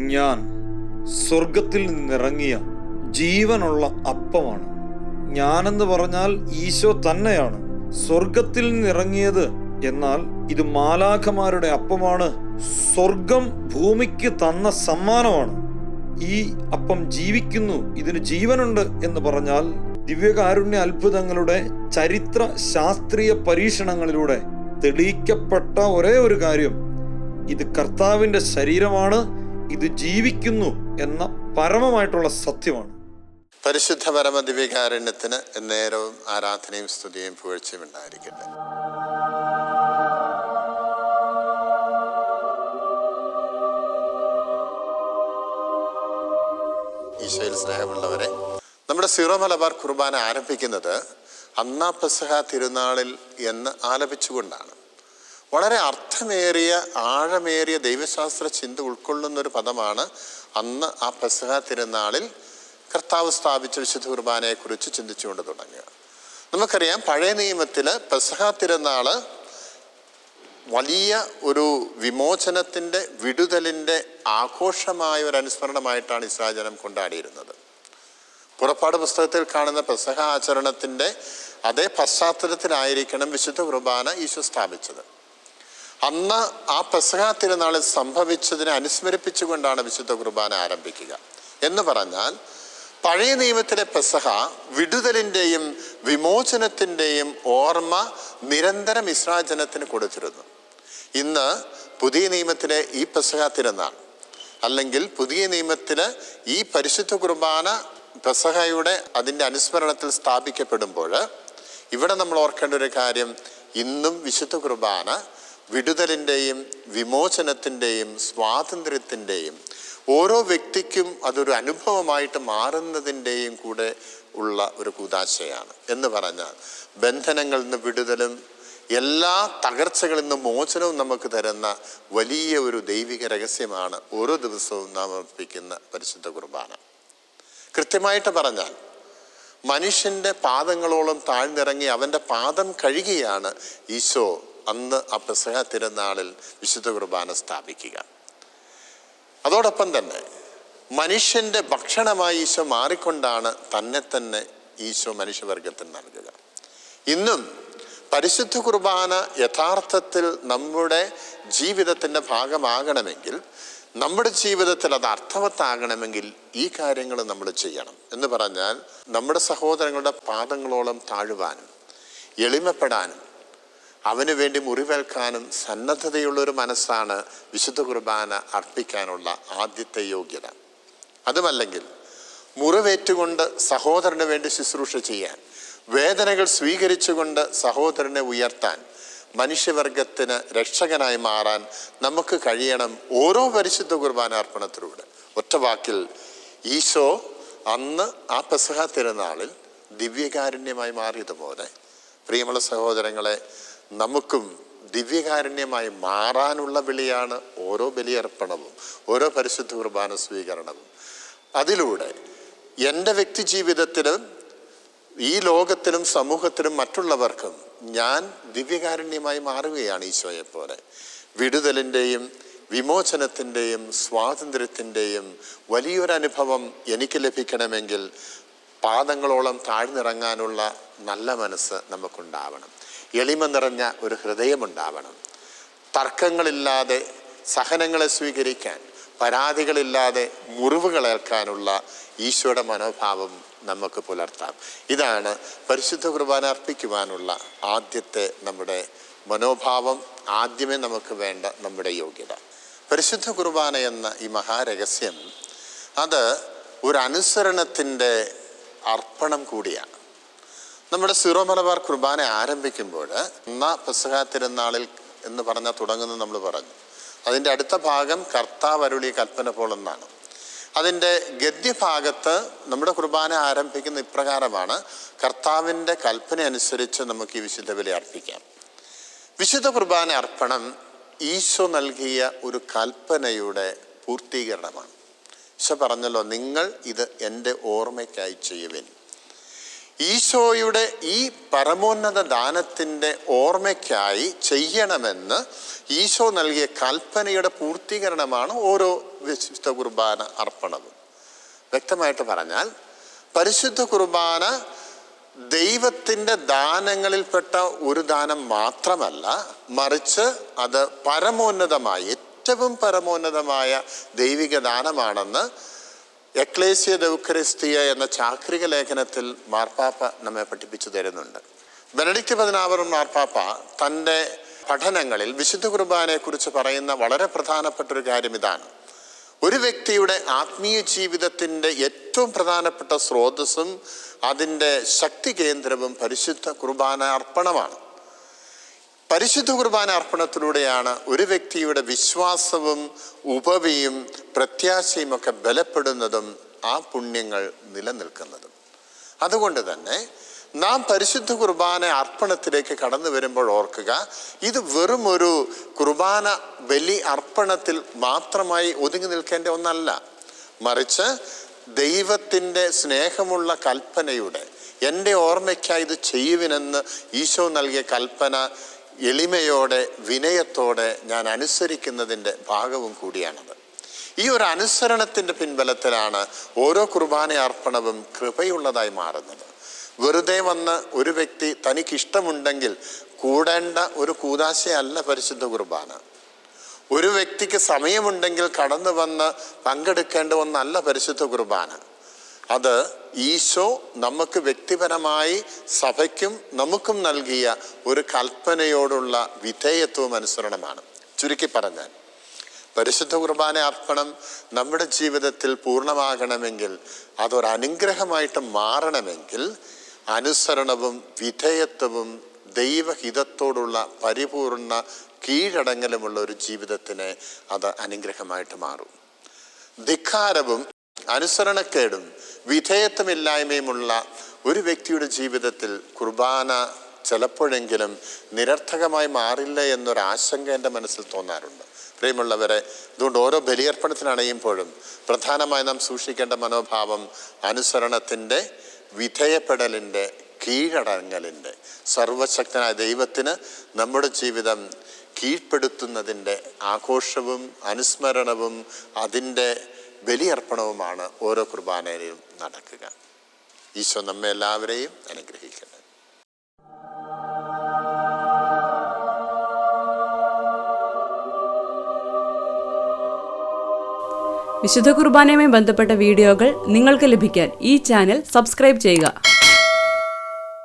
ഞാൻ സ്വർഗത്തിൽ നിന്നിറങ്ങിയ ജീവനുള്ള അപ്പമാണ്. ഞാനെന്ന് പറഞ്ഞാൽ ഈശോ തന്നെയാണ്. സ്വർഗത്തിൽ നിന്നിറങ്ങിയത് എന്നാൽ ഇത് മാലാഖമാരുടെ അപ്പമാണ്. സ്വർഗം ഭൂമിക്ക് തന്ന സമ്മാനമാണ്. ഈ അപ്പം ജീവിക്കുന്നു ഇതിന് ജീവനുണ്ട് എന്ന് പറഞ്ഞാൽ ദിവ്യകാരുണ്യ അത്ഭുതങ്ങളുടെ ചരിത്ര ശാസ്ത്രീയ പരീക്ഷണങ്ങളിലൂടെ തെളിയിക്കപ്പെട്ട ഒരേ ഒരു കാര്യം. ഇത് കർത്താവിന്റെ ശരീരമാണ് ഇത് ജീവിക്കുന്നു എന്ന പരമമായിട്ടുള്ള സത്യമാണ്. പരിശുദ്ധ പരമ ദിവ്യകാരുണ്യത്തിന് നേരവും ആരാധനയും സ്തുതിയും പുകഴ്ചയും ഉണ്ടായിരിക്കട്ടെ. ഈശോയിൽ സ്നേഹമുള്ളവരെ നമ്മുടെ സീറോ മലബാർ കുർബാന ആരംഭിക്കുന്നത് അന്നാ പെസഹ തിരുനാളിൽ എന്ന് ആലപിച്ചുകൊണ്ടാണ്. വളരെ അർത്ഥമേറിയ ആഴമേറിയ ദൈവശാസ്ത്ര ചിന്ത ഉൾക്കൊള്ളുന്ന ഒരു പദമാണ് അന്ന് ആ പെസഹ തിരുനാളിൽ കർത്താവ് സ്ഥാപിച്ച വിശുദ്ധ കുർബാനയെക്കുറിച്ച് ചിന്തിച്ചുകൊണ്ട് തുടങ്ങുക. നമുക്കറിയാം പഴയ നിയമത്തിൽ പെസഹ തിരുനാൾ വലിയ ഒരു വിമോചനത്തിന്റെ വിടുതലിന്റെ ആഘോഷമായ ഒരു അനുസ്മരണമായിട്ടാണ് ഇസ്രായേൽ ജനം കൊണ്ടാടിയിരുന്നത്. പുറപ്പാട് പുസ്തകത്തിൽ കാണുന്ന പെസഹ ആചരണത്തിന്റെ അതേ പശ്ചാത്തലത്തിലായിരിക്കണം വിശുദ്ധ കുർബാന ഈശോ സ്ഥാപിച്ചത്. അന്ന് ആ പെസഹ തിരുനാളിൽ സംഭവിച്ചതിനെ അനുസ്മരിപ്പിച്ചുകൊണ്ടാണ് വിശുദ്ധ കുർബാന ആരംഭിക്കുക. എന്ന് പറഞ്ഞാൽ പഴയ നിയമത്തിലെ പെസഹ വിടുതലിന്റെയും വിമോചനത്തിന്റെയും ഓർമ്മ നിരന്തരം ഇസ്രാജനത്തിന് കൊടുത്തിരുന്നു. ഇന്ന് പുതിയ നിയമത്തിലെ ഈ പെസഹ തിരുനാൾ അല്ലെങ്കിൽ പുതിയ നിയമത്തിൽ ഈ പരിശുദ്ധ കുർബാന പെസഹയുടെ അതിന്റെ അനുസ്മരണത്തിൽ സ്ഥാപിക്കപ്പെടുമ്പോൾ ഇവിടെ നമ്മൾ ഓർക്കേണ്ട ഒരു കാര്യം ഇന്നും വിശുദ്ധ കുർബാന വിടുതലിന്റെയും വിമോചനത്തിന്റെയും സ്വാതന്ത്ര്യത്തിന്റെയും ഓരോ വ്യക്തിക്കും അതൊരു അനുഭവമായിട്ട് മാറുന്നതിന്റെയും കൂടെ ഉള്ള ഒരു കൂതാശയാണ്. എന്ന് പറഞ്ഞാൽ ബന്ധനങ്ങളിൽ നിന്ന് വിടുതലും എല്ലാ തകർച്ചകളിൽ നിന്നും മോചനവും നമുക്ക് തരുന്ന വലിയ ഒരു ദൈവിക രഹസ്യമാണ് ഓരോ ദിവസവും നാം അർപ്പിക്കുന്ന പരിശുദ്ധ കുർബാന. കൃത്യമായിട്ട് പറഞ്ഞാൽ മനുഷ്യന്റെ പാദങ്ങളോളം താഴ്ന്നിറങ്ങി അവന്റെ പാദം കഴുകിയാണ് ഈശോ അന്ന് ആ പെസഹ തിരുനാളിൽ വിശുദ്ധ കുർബാന സ്ഥാപിക്കുക. അതോടൊപ്പം തന്നെ മനുഷ്യന്റെ ഭക്ഷണമായി ഈശോ മാറിക്കൊണ്ടാണ് തന്നെ തന്നെ ഈശോ മനുഷ്യവർഗത്തിന് നൽകുക. ഇന്നും പരിശുദ്ധ കുർബാന യഥാർത്ഥത്തിൽ നമ്മുടെ ജീവിതത്തിന്റെ ഭാഗമാകണമെങ്കിൽ നമ്മുടെ ജീവിതത്തിൽ അത് അർത്ഥവത്താകണമെങ്കിൽ ഈ കാര്യങ്ങൾ നമ്മൾ ചെയ്യണം. എന്ന് പറഞ്ഞാൽ നമ്മുടെ സഹോദരങ്ങളുടെ പാദങ്ങളോളം താഴുവാനും എളിമപ്പെടാനും അവന് വേണ്ടി മുറിവേൽക്കാനും സന്നദ്ധതയുള്ള ഒരു മനസ്സാണ് വിശുദ്ധ കുർബാന അർപ്പിക്കാനുള്ള ആദ്യത്തെ യോഗ്യത. അതുമല്ലെങ്കിൽ മുറിവേറ്റുകൊണ്ട് സഹോദരന് വേണ്ടി ശുശ്രൂഷ ചെയ്യാൻ വേദനകൾ സ്വീകരിച്ചുകൊണ്ട് സഹോദരനെ ഉയർത്താൻ മനുഷ്യവർഗത്തിന് രക്ഷകനായി മാറാൻ നമുക്ക് കഴിയണം ഓരോ പരിശുദ്ധ കുർബാന അർപ്പണത്തിലൂടെ. ഒറ്റ വാക്കിൽ ഈശോ അന്ന് ആ പെസഹ തിരുനാളിൽ ദിവ്യകാരുണ്യമായി മാറിയതുപോലെ. പ്രിയമുള്ള സഹോദരങ്ങളെ നമുക്കും ദിവ്യകാരുണ്യമായി മാറാനുള്ള വിളിയാണ് ഓരോ ബലിയർപ്പണവും ഓരോ പരിശുദ്ധ കുർബാന സ്വീകരണവും. അതിലൂടെ എന്റെ വ്യക്തി ജീവിതത്തിലും ഈ ലോകത്തിലും സമൂഹത്തിലും മറ്റുള്ളവർക്കും ഞാൻ ദിവ്യകാരുണ്യമായി മാറുകയാണ് ഈശോയെ പോലെ വിടുതലിന്റെയും വിമോചനത്തിന്റെയും സ്വാതന്ത്ര്യത്തിന്റെയും വലിയൊരനുഭവം എനിക്ക് ലഭിക്കണമെങ്കിൽ പാദങ്ങളോളം താഴ്ന്നിറങ്ങാനുള്ള നല്ല മനസ്സ് നമുക്കുണ്ടാവണം. എളിമ നിറഞ്ഞ ഒരു ഹൃദയമുണ്ടാവണം. തർക്കങ്ങളില്ലാതെ സഹനങ്ങളെ സ്വീകരിക്കാൻ പരാതികളില്ലാതെ മുറിവുകളേൽക്കാനുള്ള ഈശോയുടെ മനോഭാവം നമുക്ക് പുലർത്താം. ഇതാണ് പരിശുദ്ധ കുർബാന അർപ്പിക്കുവാനുള്ള ആദ്യത്തെ നമ്മുടെ മനോഭാവം ആദ്യമേ നമുക്ക് വേണ്ട നമ്മുടെ യോഗ്യത. പരിശുദ്ധ കുർബാന എന്ന ഈ മഹാരഹസ്യം അത് ഒരു അർപ്പണം കൂടിയാണ്. നമ്മുടെ സീറോ മലബാർ കുർബാന ആരംഭിക്കുമ്പോൾ ഒന്നാ പെസഹ തിരുനാളിൽ എന്ന് പറഞ്ഞാൽ തുടങ്ങുന്നത് നമ്മൾ പറഞ്ഞു. അതിന്റെ അടുത്ത ഭാഗം കർത്താവ് അരുളി കൽപ്പന പോലെന്നാണ് അതിന്റെ ഗദ്യഭാഗത്ത് നമ്മുടെ കുർബാന ആരംഭിക്കുന്ന ഇപ്രകാരമാണ് കർത്താവിന്റെ കൽപ്പന അനുസരിച്ച് നമുക്ക് ഈ വിശുദ്ധ ബലി അർപ്പിക്കാം. വിശുദ്ധ കുർബാന അർപ്പണം ഈശോ നൽകിയ ഒരു കൽപ്പനയുടെ പൂർത്തീകരണമാണ്. ഈശോ പറഞ്ഞല്ലോ നിങ്ങൾ ഇത് എന്റെ ഓർമ്മയ്ക്കായി ചെയ്യുവിൻ. ഈശോയുടെ ഈ പരമോന്നത ദാനത്തിന്റെ ഓർമ്മയ്ക്കായി ചെയ്യണമെന്ന് ഈശോ നൽകിയ കൽപ്പനയുടെ പൂർത്തീകരണമാണ് ഓരോ വിശുദ്ധ കുർബാന അർപ്പണവും. വ്യക്തമായിട്ട് പറഞ്ഞാൽ പരിശുദ്ധ കുർബാന ദൈവത്തിന്റെ ദാനങ്ങളിൽപ്പെട്ട ഒരു ദാനം മാത്രമല്ല മറിച്ച് അത് പരമോന്നതമായി ഏറ്റവും പരമോന്നതമായ ദൈവിക ദാനമാണെന്ന് എക്ലേസിയ ദൗക്കരിസ്തിയ എന്ന ചാക്രിക ലേഖനത്തിൽ മാർപ്പാപ്പ നമ്മെ പഠിപ്പിച്ചു തരുന്നുണ്ട്. ബെനഡിക്റ്റ് പതിനാവറും മാർപ്പാപ്പ തന്റെ പഠനങ്ങളിൽ വിശുദ്ധ കുർബാനയെക്കുറിച്ച് പറയുന്ന വളരെ പ്രധാനപ്പെട്ട ഒരു കാര്യം ഇതാണ്. ഒരു വ്യക്തിയുടെ ആത്മീയ ജീവിതത്തിന്റെ ഏറ്റവും പ്രധാനപ്പെട്ട സ്രോതസ്സും അതിന്റെ ശക്തി കേന്ദ്രവും പരിശുദ്ധ കുർബാന അർപ്പണമാണ്. പരിശുദ്ധ കുർബാന അർപ്പണത്തിലൂടെയാണ് ഒരു വ്യക്തിയുടെ വിശ്വാസവും ഉപവിയും പ്രത്യാശയും ഒക്കെ ബലപ്പെടുന്നതും ആ പുണ്യങ്ങൾ നിലനിൽക്കുന്നതും. അതുകൊണ്ട് തന്നെ നാം പരിശുദ്ധ കുർബാന അർപ്പണത്തിലേക്ക് കടന്നു വരുമ്പോൾ ഓർക്കുക ഇത് വെറും ഒരു കുർബാന ബലി അർപ്പണത്തിൽ മാത്രമായി ഒതുങ്ങി നിൽക്കേണ്ട ഒന്നല്ല. മറിച്ച് ദൈവത്തിന്റെ സ്നേഹമുള്ള കൽപ്പനയുടെ എന്റെ ഓർമ്മയ്ക്കായി ഇത് ചെയ്യുവിനെന്ന് ഈശോ നൽകിയ കൽപ്പന എളിമയോടെ വിനയത്തോടെ ഞാൻ അനുസരിക്കുന്നതിന്റെ ഭാഗവും കൂടിയാണത്. ഈ ഒരു അനുസരണത്തിന്റെ പിൻബലത്തിലാണ് ഓരോ കുർബാന അർപ്പണവും കൃപയുള്ളതായി മാറുന്നത്. വെറുതെ വന്ന് ഒരു വ്യക്തി തനിക്കിഷ്ടമുണ്ടെങ്കിൽ കൂടേണ്ട ഒരു കൂതാശയല്ല പരിശുദ്ധ കുർബാന. ഒരു വ്യക്തിക്ക് സമയമുണ്ടെങ്കിൽ കടന്നു വന്ന് പങ്കെടുക്കേണ്ട ഒന്നല്ല പരിശുദ്ധ കുർബാന. അത് ഈശോ നമുക്ക് വ്യക്തിപരമായി സഭയ്ക്കും നമുക്കും നൽകിയ ഒരു കൽപ്പനയോടുള്ള വിധേയത്വം അനുസരണമാണ്. ചുരുക്കി പറഞ്ഞാൽ പരിശുദ്ധ കുർബാന അർപ്പണം നമ്മുടെ ജീവിതത്തിൽ പൂർണമാകണമെങ്കിൽ അതൊരു അനുഗ്രഹമായിട്ട് മാറണമെങ്കിൽ അനുസരണവും വിധേയത്വവും ദൈവഹിതത്തോടുള്ള പരിപൂർണ കീഴടങ്ങലുമുള്ള ഒരു ജീവിതത്തിന് അത് അനുഗ്രഹമായിട്ട് മാറും. ധിക്കാരവും അനുസരണക്കേടും വിധേയത്വമില്ലായ്മയുമുള്ള ഒരു വ്യക്തിയുടെ ജീവിതത്തിൽ കുർബാന ചിലപ്പോഴെങ്കിലും നിരർത്ഥകമായി മാറില്ല എന്നൊരു ആശങ്ക എന്റെ മനസ്സിൽ തോന്നാറുണ്ട്. പ്രിയമുള്ളവരെ അതുകൊണ്ട് ഓരോ ബലിയർപ്പണത്തിനണയുമ്പോഴും പ്രധാനമായി നാം സൂക്ഷിക്കേണ്ട മനോഭാവം അനുസരണത്തിന്റെ വിധേയപ്പെടലിന്റെ കീഴടങ്ങലിന്റെ സർവശക്തനായ ദൈവത്തിന് നമ്മുടെ ജീവിതം കീഴ്പ്പെടുത്തുന്നതിന്റെ ആഘോഷവും അനുസ്മരണവും അതിന്റെ ബലിയർപ്പണവുമാണ് ഓരോ കുർബാനയിലും നടക്കുക. ഈശോ നമ്മെ എല്ലാവരെയും അനുഗ്രഹിക്കട്ടെ. വിശുദ്ധ കുർബാനയുമായി ബന്ധപ്പെട്ട വീഡിയോകൾ നിങ്ങൾക്ക് ലഭിക്കാൻ ഈ ചാനൽ സബ്സ്ക്രൈബ് ചെയ്യുക.